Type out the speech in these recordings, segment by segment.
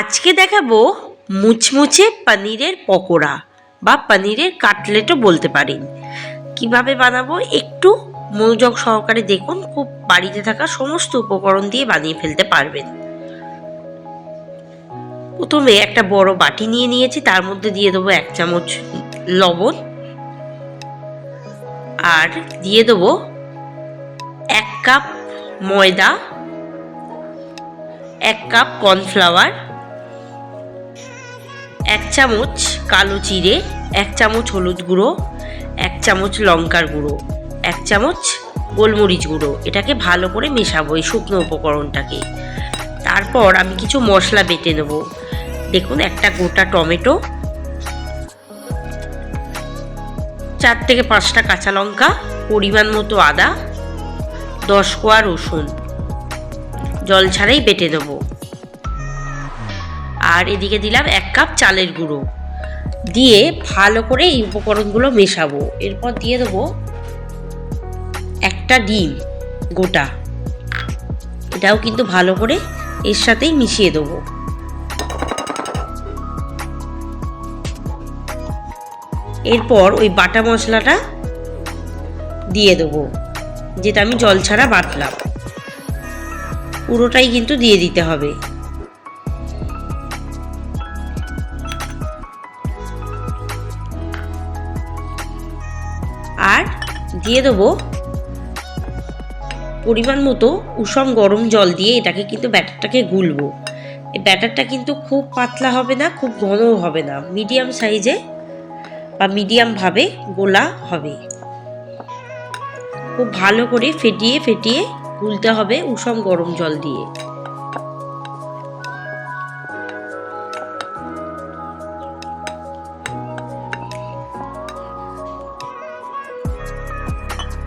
আজকে দেখাবো মুচমুচে পনিরের পকোড়া বা পনিরের কাটলেটও বলতে পারেন। কীভাবে বানাবো একটু মনোযোগ সহকারে দেখুন, খুব বাড়িতে থাকা সমস্ত উপকরণ দিয়ে বানিয়ে ফেলতে পারবেন। প্রথমে একটা বড় বাটি নিয়ে নিয়েছি, তার মধ্যে দিয়ে দেবো এক চামচ লবণ আর দিয়ে দেবো এক কাপ ময়দা, এক কাপ কর্নফ্লাওয়ার এক চামচ কালো জিরে, এক চামচ হলুদ গুঁড়ো, এক চামচ লঙ্কার গুঁড়ো, এক চামচ গোলমরিচ গুঁড়ো। এটাকে ভালো করে মেশাবো এই শুকনো উপকরণটাকে। তারপর আমি কিছু মশলা বেটে নেব। দেখুন, একটা গোটা টমেটো, চার থেকে পাঁচটা কাঁচা লঙ্কা, পরিমাণ মতো আদা, দশ কোয়া রসুন। জল ছাড়াই বেটে নেব। আর এদিকে দিলাম এক কাপ চালের গুঁড়ো। দিয়ে ভালো করে এই উপকরণগুলো মেশাবো। এরপর দিয়ে দেবো একটা ডিম, গোটা। এটাও কিন্তু ভালো করে এর সাথেই মিশিয়ে দেবো। এরপর ওই বাটা মশলাটা দিয়ে দেবো, যেটা আমি জল ছাড়া বাটলাম। পুরোটাই কিন্তু দিয়ে দিতে হবে। দিয়ে দেবো পরিমাণ মতো উষম গরম জল দিয়ে এটাকে কিন্তু ব্যাটারটাকে গুলবো। এই ব্যাটারটা কিন্তু খুব পাতলা হবে না, খুব ঘনও হবে না। মিডিয়াম সাইজে বা মিডিয়ামভাবে গোলা হবে। খুব ভালো করে ফেটিয়ে ফেটিয়ে গুলতে হবে উষম গরম জল দিয়ে।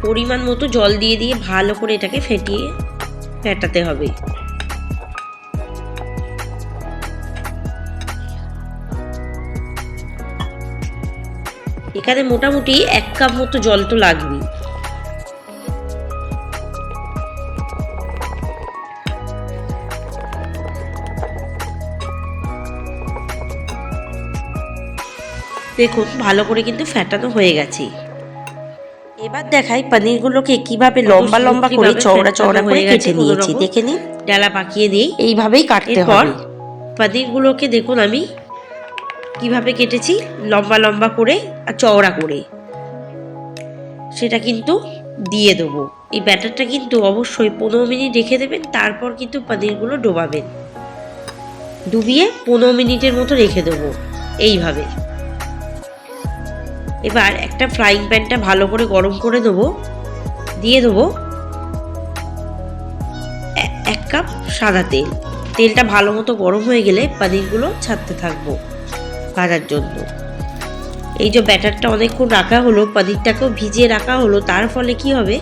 পরিমাণ মতো জল দিয়ে দিয়ে ভালো করে এটাকে ফেটিয়ে ফেটাতে হবে। এখানে মোটামুটি এক কাপ মতো জল তো লাগবেই। দেখুন, ভালো করে কিন্তু ফ্যাটানো হয়ে গেছে। এবার দেখাই পনিরগুলোকে কীভাবে লম্বা লম্বা করে চওড়া চওড়া করে কেটে নিয়েছি। দেখে নিন। ডালা পাকিয়ে দিই। এইভাবেই কাটতে হবে। পনিরগুলোকে দেখুন আমি কীভাবে কেটেছি। লম্বা লম্বা করে আর চওড়া করে। সেটা কিন্তু দিয়ে দেবো। এই ব্যাটারটা কিন্তু অবশ্যই পনেরো মিনিট রেখে দেবেন তারপর কিন্তু পনিরগুলো ডোবাবেন। ডুবিয়ে পনেরো মিনিটের মতো রেখে দেবো। এইভাবে। এবার একটা ফ্রাইং প্যানটা ভালো করে গরম করে দেবো। দিয়ে দেবো এক কাপ সাদা তেল। তেলটা ভালো মতো গরম হয়ে গেলে পনিরগুলো ছাড়তে থাকব ভাজার জন্য। এই যে ব্যাটারটা অনেকক্ষণ রাখা হলো, পনিরটাকেও ভিজিয়ে রাখা হলো, তার ফলে কি হবে?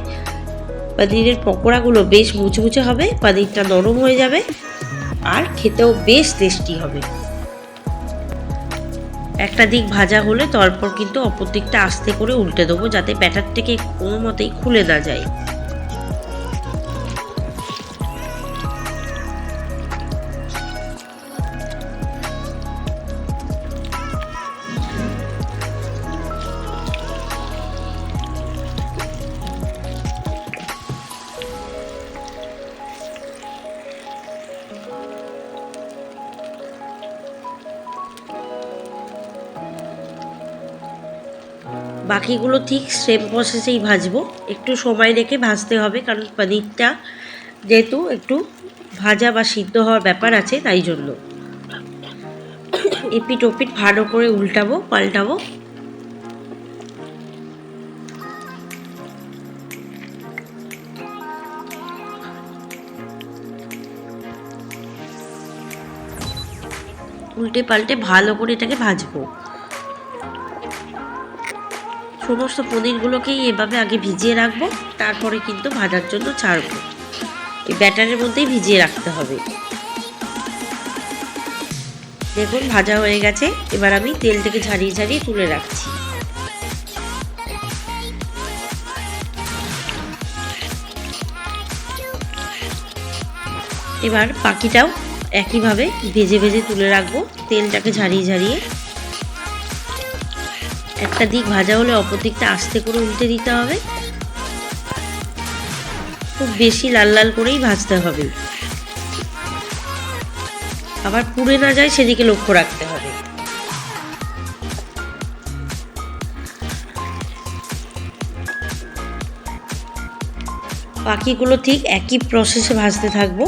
পনিরের পকোড়াগুলো বেশ মুচমুচে হবে, পনিরটা নরম হয়ে যাবে, আর খেতেও বেশ টেস্টি হবে। একটা দিক ভাজা হলে তারপর কিন্তু অপর দিকটা আস্তে করে উল্টে দেবো যাতে ব্যাটারটিকে কোনো মতেই খুলে না যায়। বাকিগুলো ঠিক সেম প্রসেসেই ভাজবো। একটু সময় রেখে ভাজতে হবে, কারণ পনিরটা যেহেতু একটু ভাজা বা সিদ্ধ হওয়ার ব্যাপার আছে, তাই জন্য। এপিট ওপিট ভালো করে উল্টাবো, পাল্টাবো। উল্টে পাল্টে ভালো করে এটাকে ভাজবো। সমস্ত পনিরগুলোকেই এভাবে আগে ভিজিয়ে রাখব, তারপরে কিন্তু ভাজার জন্য ছাড়বো। এই ব্যাটারের মধ্যেই ভিজিয়ে রাখতে হবে। দেখুন, ভাজা হয়ে গেছে। এবার আমি তেল থেকে ঝাড়িয়ে ঝাড়িয়ে তুলে রাখছি। এবার পাখিটাও একইভাবে ভেজে ভেজে তুলে রাখব। তেলটাকে ঝাড়িয়ে ঝারিয়ে একটা দিক ভাজা হলে অপর দিকটা আস্তে করে উল্টে দিতে হবে। খুব বেশি লাল লাল করেই ভাজতে হবে। আবার পুড়ে না যায় সেদিকে লক্ষ্য রাখতে হবে। পাখিগুলো ঠিক একই প্রসেসে ভাজতে থাকব।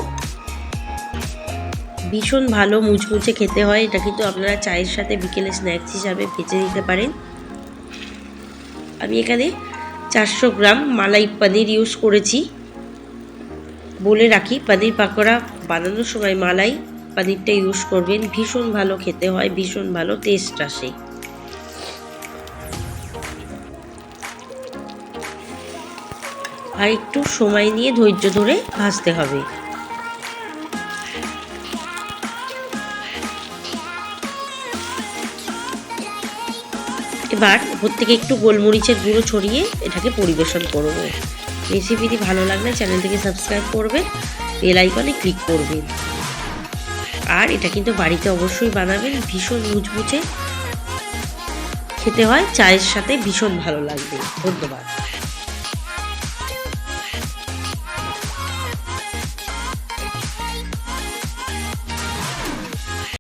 ভীষণ ভালো মুচমুচে খেতে হয়, এটা কিন্তু আপনারা চায়ের সাথে বিকেলে স্ন্যাক্স হিসাবে ভেজে দিতে পারেন। আমি এখানে চারশো গ্রাম মালাই পনির ইউজ করেছি। বলে রাখি, পনির পাকোড়া বানানোর সময় মালাই পনিরটা ইউজ করবেন। ভীষণ ভালো খেতে হয়, ভীষণ ভালো টেস্ট আসে। আর একটু সময় নিয়ে ধৈর্য ধরে ভাজতে হবে। এবার ওপর থেকে একটু গোলমরিচের গুঁড়ো ছড়িয়ে এটাকে পরিবেশন করব। রেসিপিটি ভালো লাগলে চ্যানেলটিকে সাবস্ক্রাইব করবেন, বেল আইকনে ক্লিক করবেন। আর এটা কিন্তু বাড়িতে অবশ্যই বানাবেন, ভীষণ মুচমুচে। খেতে হয়, চায়ের সাথে ভীষণ ভালো লাগবে। ধন্যবাদ।